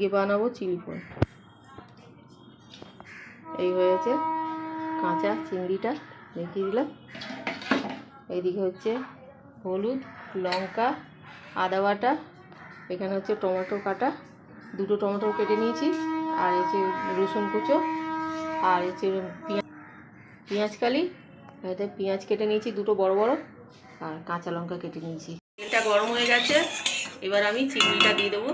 আজকে বানাবো চিলি পনির এই হয়েছে কাঁচা চিংড়িটা দেখিয়ে দিলাম। এইদিকে হচ্ছে হলুদ, লঙ্কা, আদা বাটা, এখানে হচ্ছে টমেটো কাটা। দুটো টমেটো কেটে নিয়েছি। আর হচ্ছে রসুন কুচো আর হচ্ছে পেঁয়াজ পেঁয়াজ কালি, এতে পেঁয়াজ কেটে নিয়েছি, দুটো বড় বড়, আর কাঁচা লঙ্কা কেটে নিয়েছি। তেলটা গরম হয়ে গেছে। এবার আমি চিংড়িটা দিয়ে দেবো।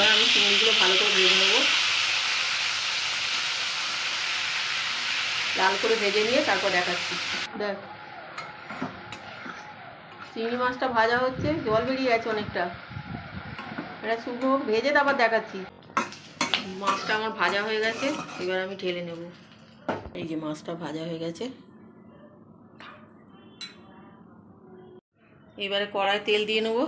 এবার আমি চিংড়িগুলো ভালো করে ভেজে নেব। লাল করে ভেজে নিয়ে তারপর দেখাচ্ছি। দেখ, চিংড়ি মাছটা ভাজা হচ্ছে, জল বেরিয়ে গেছে অনেকটা। এটা শুকনো ভেজে তারপর দেখাচ্ছি। মাছটা আমার ভাজা হয়ে গেছে, এবার আমি ঢেলে নেব। এই যে মাছটা ভাজা হয়ে গেছে। এবারে কড়ায় তেল দিয়ে নেব।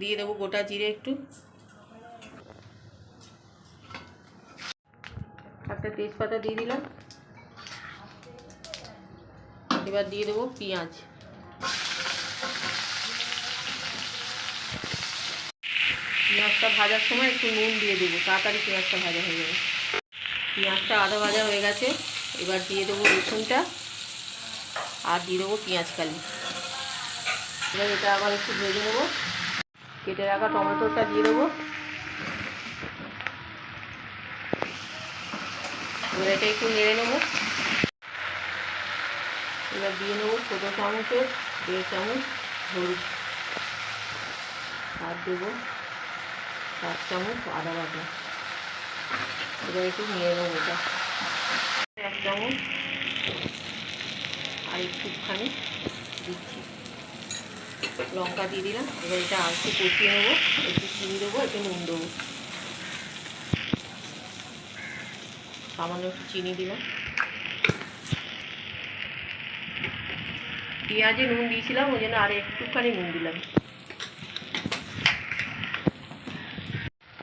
দিয়ে দেবো গোটা জিরে একটু। একটা তেজপাতা দিয়ে দিলাম। এবার দিয়ে দেবো পেঁয়াজ। পেঁয়াজটা ভাজার সময় একটু নুন দিয়ে দেবো, তাড়াতাড়ি পেঁয়াজটা ভাজা হয়ে যাবে। পেঁয়াজটা আধা ভাজা হয়ে গেছে, এবার দিয়ে দেবো রসুনটা আর দিয়ে দেবো পেঁয়াজ কালি। এবার এটা আবার একটু ভেজে নেব। কেটে রাখা টমেটোটা দিয়ে দেবো। এবার এটা একটু নেড়ে নেব। এবার দিয়ে নেব ছোটো চামচের দেড় চামচ হলুদ। আর দেবো চার চামচ আদা বাটা। এবার একটু নেড়ে নেব এটা। এক চামচ আর একটুখানি দিচ্ছি। লঙ্কা দিয়ে দিলাম। এবার এটা আর একটু কষিয়ে নেব। একটু চিনি দেবো, একটু নুন দেবো। সামান্য একটু চিনি দিলাম। পেঁয়াজে নুন দিয়েছিলাম, ওই জন্য আর একটুখানি নুন দিলাম।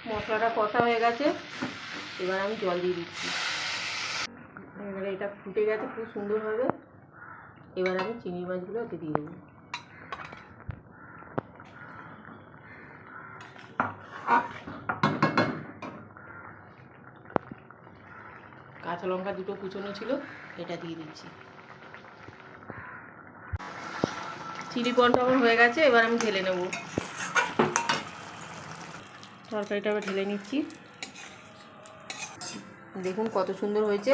মশলাটা কষা হয়ে গেছে। এবার আমি জল দিয়ে দিচ্ছি। এবারে এটা ফুটে গেছে, খুব সুন্দর হবে। এবার আমি চিংড়ি মাছগুলো ওতে দিয়ে দেবো। কাঁচা লঙ্কা দুটো কুচনো ছিল, এটা দিয়ে দিচ্ছি। চিলি পন আমার হয়ে গেছে, এবার আমি ঢেলে নেব। তরকারিটা আবার ঢেলে নিচ্ছি। দেখুন কত সুন্দর হয়েছে।